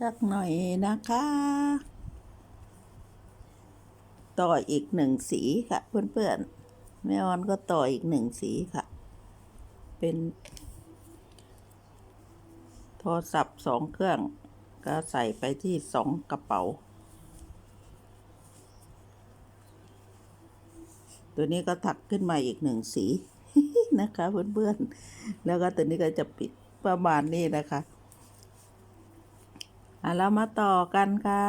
สักหน่อยนะคะ ต่ออีกหนึ่งสีค่ะ เพื่อนๆแม่ออนก็ต่ออีกหนึ่งสีค่ะ เป็นโทรศัพท์สองเครื่อง ก็ใส่ไปที่สองกระเป๋า ตัวนี้ก็ถักขึ้นมาอีกหนึ่งสีนะคะเพื่อนๆ แล้วก็ตัวนี้ก็จะปิดประมาณนี้นะคะอะ เรามาต่อกันค่ะ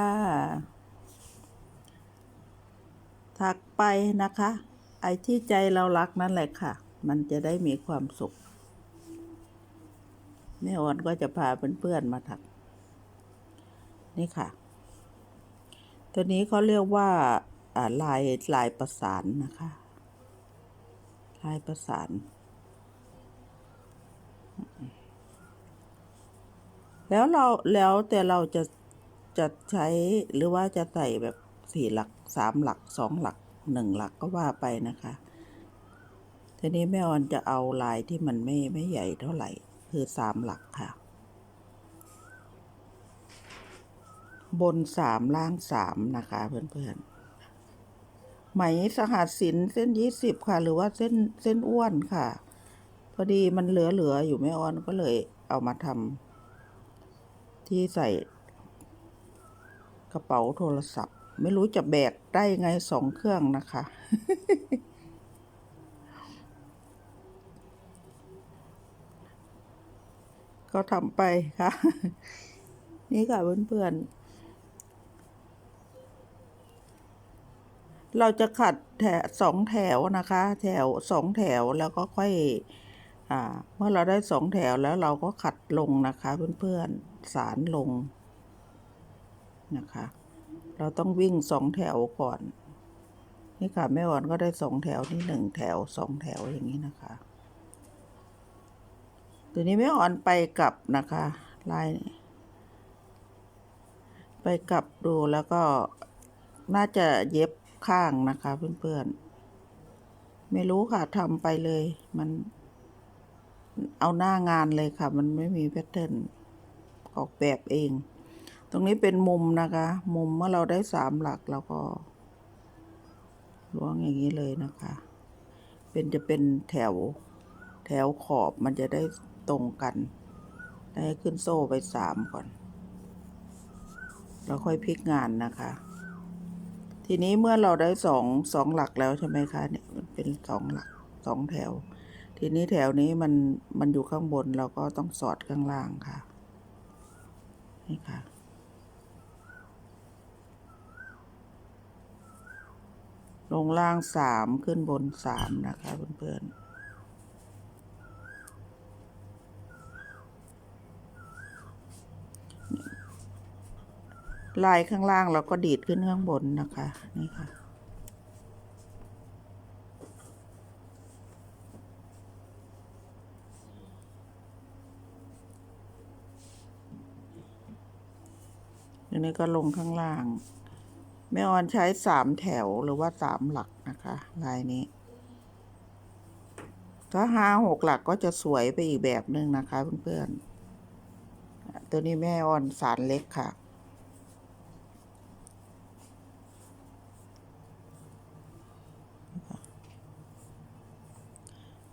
ถักไปนะคะ ไอ้ที่ใจเรารักนั่นแหละค่ะ มันจะได้มีความสุขแม่อ่อนก็จะพาเพื่อนๆมาถัก นี่ค่ะ ตัวนี้เขาเรียกว่าลายลายประสานนะคะ ลายประสาน แล้วเราแล้วแต่เราจะจะใช้หรือว่าจะใส่แบบสี่หลักสามหลักสองหลักหนึ่งหลักก็ว่าไปนะคะทีนี้แม่ออนจะเอาลายที่มันไม่ไม่ใหญ่เท่าไหร่ คือสามหลักค่ะ บนสามล่างสามนะคะเพื่อนๆไหมสหัสสินเส้นยี่สิบค่ะ หรือว่าเส้นเส้นอ้วนค่ะ พอดีมันเหลือๆอยู่แม่ออนก็เลยเอามาทำ ที่ใส่กระเป๋าโทรศัพท์ ไม่รู้จะแบกได้ไงสองเครื่องนะคะ ก็ทำไปค่ะ นี่ค่ะเพื่อนๆเราจะขัดแถวสองแถวนะคะ แถวสองแถวแล้วก็ค่อย เมื่อเราได้สองแถวแล้วเราก็ขัดลงนะคะเพื่อนๆสารลงนะคะ เราต้องวิ่งสองแถวก่อน นี่ค่ะแม่อ่อนก็ได้สองแถวนี่หนึ่งแถวสองแถวอย่างนี้นะคะตัวนี้แม่อ่อนไปกลับนะคะลายไปกลับดูแล้วก็น่าจะเย็บข้างนะคะเพื่อนๆ ไม่รู้ค่ะทำไปเลยมัน เอาหน้างานเลยค่ะ มันไม่มีแพทเทิร์นออกแบบเอง ตรงนี้เป็นมุมนะคะ มุมเมื่อเราได้สามหลักเราก็ล้วงอย่างนี้เลยนะคะ เป็นจะเป็นแถว แถวขอบมันจะได้ตรงกัน ได้ขึ้นโซ่ไปสามก่อนแล้วค่อยพลิกงานนะคะ ทีนี้เมื่อเราได้สองสองหลักแล้วใช่ไหมคะเนี่ยมันเป็นสองหลักสองแถว ทีนี้แถวนี้มันมันอยู่ข้างบนเราก็ต้องสอดข้างล่างค่ะ นี่ค่ะ ลงล่างสามขึ้นบนสามนะคะเพื่อนๆลายข้างล่างเราก็ดีดขึ้นข้างบนนะคะ นี่ค่ะ ทีนี้ก็ลงข้างล่าง แม่ออนใช้สามแถวหรือว่าสามหลักนะคะ ลายนี้ ถ้าห้าหกหลักก็จะสวยไปอีกแบบหนึ่งนะคะเพื่อนๆ ตัวนี้แม่ออนสารเล็กค่ะ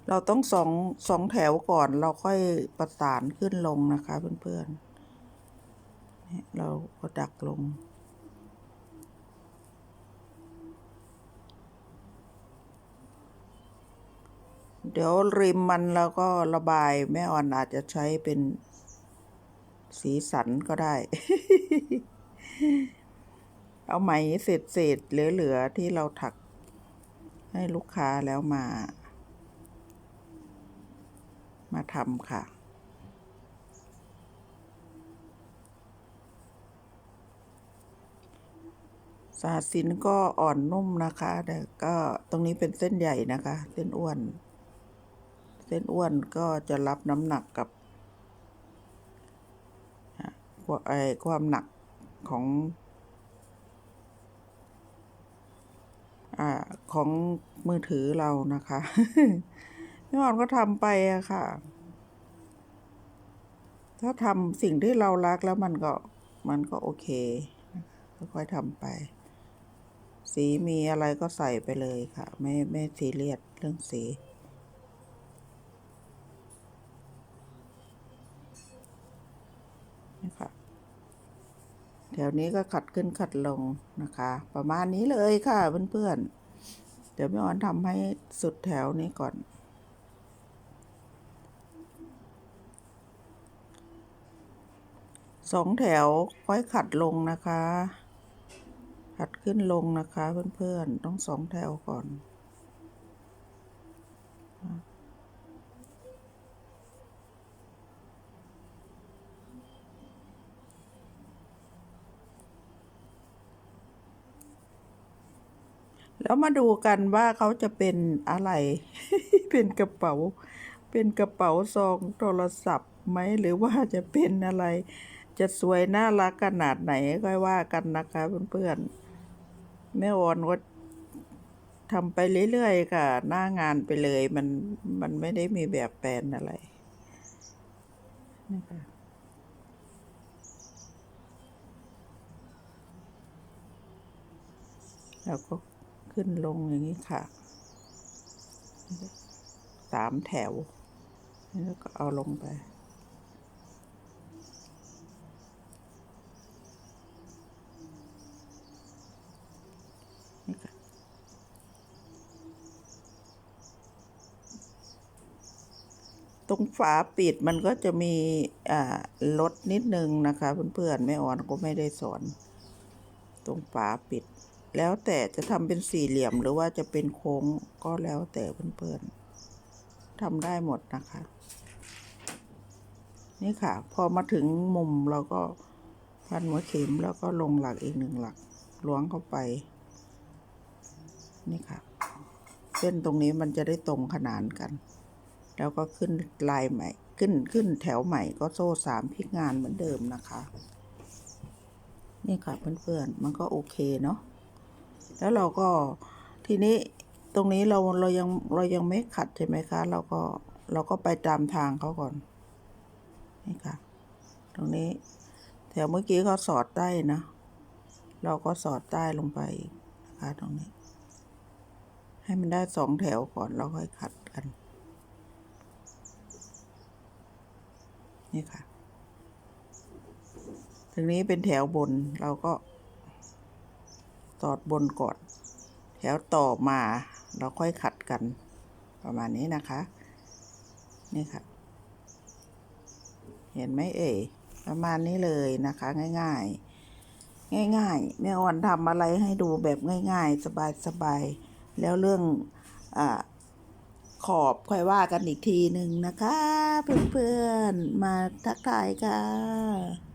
เราต้องสองสองแถวก่อนเราค่อยประสานขึ้นลงนะคะเพื่อนๆ เนี่ยเราก็ดักลง เดี๋ยวริมมันแล้วก็ระบายแม่อ่อนอาจจะใช้เป็นสีสันก็ได้ เอาไหมเศษเศษเหลือๆที่เราถักให้ลูกค้าแล้วมา มาทำค่ะ สาสินก็อ่อนนุ่มนะคะ แต่ก็ตรงนี้เป็นเส้นใหญ่นะคะ เส้นอ้วน เส้นอ้วนก็จะรับน้ำหนักกับไอความหนักของอของมือถือเรานะคะพี่อ่อนก็ทำไปอะค่ะ ถ้าทำสิ่งที่เรารักแล้วมันก็มันก็โอเค ค่อยๆทำไป สีมีอะไรก็ใส่ไปเลยค่ะ ไม่ไม่ซีเรียสเรื่องสี นี่ค่ะแถวนี้ก็ขัดขึ้นขัดลงนะคะ ประมาณนี้เลยค่ะเพื่อนๆ เดี๋ยวแม่ออนทำให้สุดแถวนี้ก่อนสองแถวค่อยขัดลงนะคะ ขัดขึ้นลงนะคะเพื่อนๆ ต้องสองแถวก่อนแล้วมาดูกันว่าเขาจะเป็นอะไร เป็นกระเป๋า เป็นกระเป๋าซองโทรศัพท์ไหม หรือว่าจะเป็นอะไร จะสวยน่ารักขนาดไหนค่อยว่ากันนะคะเพื่อนๆ แม่ออนก็ทำไปเรื่อยๆค่ะ หน้างานไปเลย มันมันไม่ได้มีแบบแปลนอะไรนะคะแล้วก็ขึ้นลงอย่างนี้ค่ะ สามแถว แล้วก็เอาลงไป ตรงฝาปิดมันก็จะมีลดนิดนึงนะคะ เพื่อนๆแม่อ่อนก็ไม่ได้สอน ตรงฝาปิด แล้วแต่จะทำเป็นสี่เหลี่ยมหรือว่าจะเป็นโค้งก็แล้วแต่เพื่อนๆทำได้หมดนะคะ นี่ค่ะ พอมาถึงมุมเราก็พันหัวเข็มแล้วก็ลงหลักอีกหนึ่งหลักล้วงเข้าไป นี่ค่ะ เส้นตรงนี้มันจะได้ตรงขนานกัน แล้วก็ขึ้นลายใหม่ ขึ้นขึ้นแถวใหม่ก็โซ่สามพลิกงานเหมือนเดิมนะคะ นี่ค่ะเพื่อนๆมันก็โอเคเนาะแล้วเราก็ทีนี้ตรงนี้เราเรายังเรายังไม่ขัดใช่ไหมคะ เราก็เราก็ไปตามทางเขาก่อนนี่ค่ะ ตรงนี้แถวเมื่อกี้เขาสอดใต้นะ เราก็สอดใต้ลงไปนะคะตรงนี้ ให้มันได้สองแถวก่อนแล้วค่อยขัดกัน นี่ค่ะตรงนี้เป็นแถวบนเราก็สอดบนก่อนแถวต่อมาเราค่อยขัดกัน ประมาณนี้นะคะ นี่ค่ะ เห็นไหมเอ่ยประมาณนี้เลยนะคะ ง่าย ๆ ง่ายๆแม่อ่อนทำอะไรให้ดูแบบง่าย ๆ สบายๆแล้วเรื่องอ่า ขอบค่อยว่ากันอีกทีหนึ่งนะคะ เพื่อนๆมาทักทายค่ะ